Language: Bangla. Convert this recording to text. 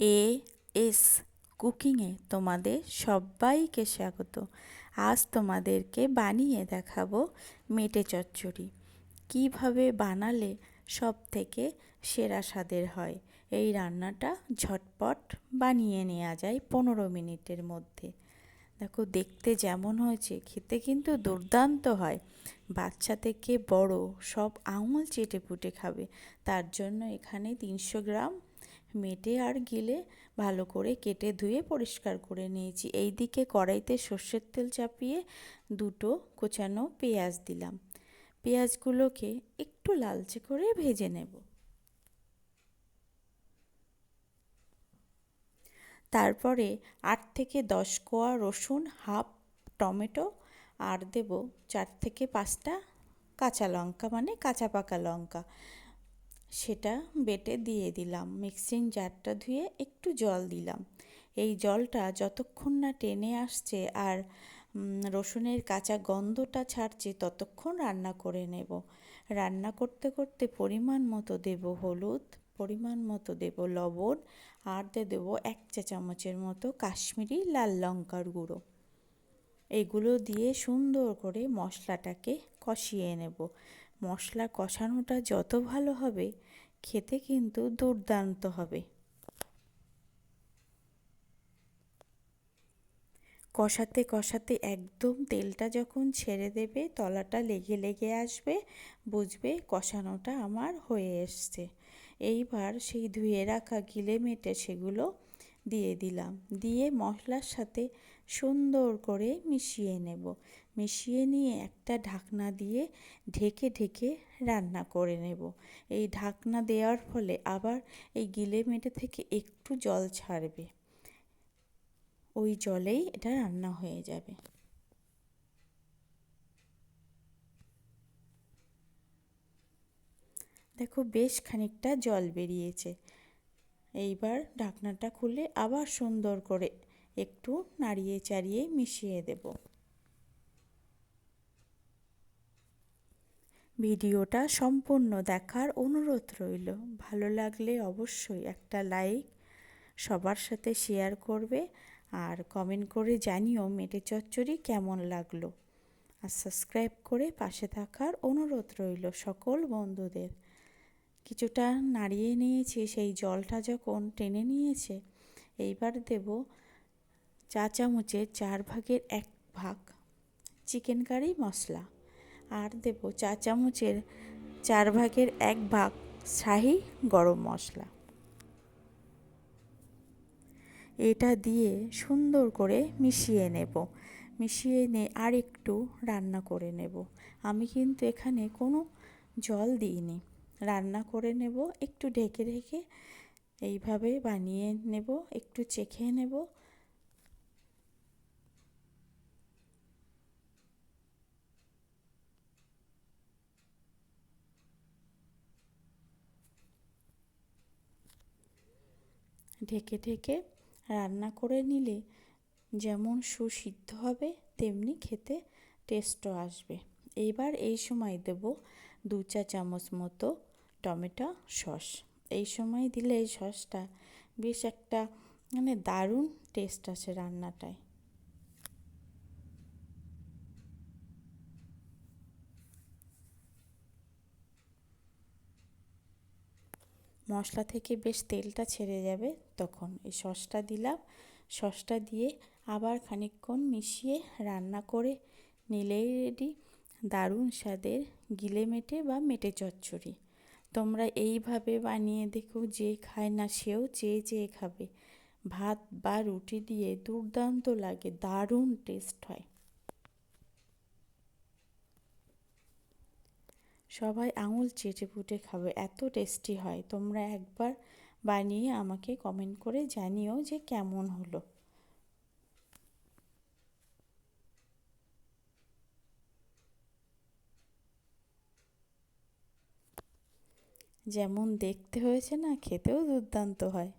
এ এস কুকিংয়ে তোমাদের সবাইকে স্বাগত। আজ তোমাদেরকে বানিয়ে দেখাবো মেটে চচ্চড়ি। কীভাবে বানালে সব থেকে সেরা স্বাদের হয়? এই রান্নাটা ঝটপট বানিয়ে নেওয়া যায় পনেরো মিনিটের মধ্যে। দেখো, দেখতে যেমন হয়েছে, খেতে কিন্তু দুর্দান্ত হয়। বাচ্চা থেকে বড় সব আঙুল চেটে পুটে খাবে। তার জন্য এখানে তিনশো গ্রাম মেটে আর গিলে ভালো করে কেটে ধুয়ে পরিষ্কার করে নিয়েছি। এই দিকে কড়াইতে সর্ষের তেল চাপিয়ে দুটো কোচানো পেঁয়াজ দিলাম। পেঁয়াজগুলোকে একটু লালচে করে ভেজে নেব। তারপরে আট থেকে দশ কোয়া রসুন, হাফ টমেটো, আর দেব চার থেকে পাঁচটা কাঁচা লঙ্কা মানে কাঁচা পাকা লঙ্কা। সেটা বেটে দিয়ে দিলাম। মিক্সিং জারটা ধুয়ে একটু জল দিলাম। এই জলটা যতক্ষণ না টেনে আসছে আর রসুনের কাঁচা গন্ধটা ছাড়ছে ততক্ষণ রান্না করে নেব। রান্না করতে করতে পরিমাণ মতো দেব হলুদ, পরিমাণ মতো দেব লবণ আর দিয়ে দেবো এক চা চামচের মতো কাশ্মীরি লাল লঙ্কার গুঁড়ো। এগুলো দিয়ে সুন্দর করে মশলাটাকে কষিয়ে নেব। মশলা কষানোটা যত ভালো হবে খেতে কিন্তু দুর্দান্ত হবে। কষাতে কষাতে একদম তেলটা যখন ছেড়ে দেবে, তলাটা লেগে লেগে আসবে, বুঝবে কষানোটা আমার হয়ে এসছে। এইবার সেই ধুয়ে রাখা গিলে মেটে সেগুলো দিয়ে দিলাম। দিয়ে মশলার সাথে সুন্দর করে মিশিয়ে নেব। মিশিয়ে নিয়ে একটা ঢাকনা দিয়ে ঢেকে ঢেকে রান্না করে নেব। এই ঢাকনা দেওয়ার ফলে আবার এই গিলে মেটে থেকে একটু জল ছাড়বে। ওই জলেই এটা রান্না হয়ে যাবে। দেখো বেশ খানিকটা জল বেরিয়েছে। এইবার ঢাকনাটা খুলে আবার সুন্দর করে একটু নাড়িয়ে চাড়িয়ে মিশিয়ে দেব। ভিডিওটা সম্পূর্ণ দেখার অনুরোধ রইল। ভালো লাগলে অবশ্যই একটা লাইক সবার সাথে শেয়ার করবে আর কমেন্ট করে জানিও মেটে চচ্চড়ি কেমন লাগল। আর সাবস্ক্রাইব করে পাশে থাকার অনুরোধ রইল সকল বন্ধুদের। কিছুটা নাড়িয়ে নিয়েছি, সেই জলটা যখন টেনে নিয়েছে, এইবার দেব চা চামচের চার ভাগের এক ভাগ চিকেন কারি মশলা। আর দেব চা চামচের চার ভাগের এক ভাগ শাহি গরম মশলা। এটা দিয়ে সুন্দর করে মিশিয়ে নেব। মিশিয়ে নিয়ে আর একটু রান্না করে নেব। আমি কিন্তু এখানে কোনো জল দিইনি। রান্না করে নেব, একটু ঢেকে ঢেকে এইভাবে বানিয়ে নেব, একটু চেখে নেব। ঢেকে ঢেকে রান্না করে নিলে যেমন সুসিদ্ধ হবে, তেমনি খেতে টেস্টও আসবে। এইবার এই সময় দেব দু চা চামচ মতো টমেটো সস। এই সময় দিলে এই সসটা বেশ একটা মানে দারুণ টেস্ট আছে রান্নাটায়। মশলা থেকে বেশ তেলটা ছেড়ে যাবে তখন। এই সসটা দিলাম। সসটা দিয়ে আবার খানিকক্ষণ মিশিয়ে রান্না করে নিলেই রেডি দারুণ স্বাদের গিলে মেটে বা মেটে চচ্চড়ি। তোমরা এইভাবে বানিয়ে দেখো, যে খায় না সেও চেয়ে চেয়ে খাবে। ভাত বা রুটি দিয়ে দুর্দান্ত লাগে, দারুণ টেস্ট হয়। সবাই আঙুল চেটে পুটে খাবে, এত টেস্টি হয়। তোমরা একবার বানিয়ে আমাকে কমেন্ট করে জানিও যে কেমন হলো। যেমন দেখতে হয়েছে না খেতেও দুর্দান্ত হয়।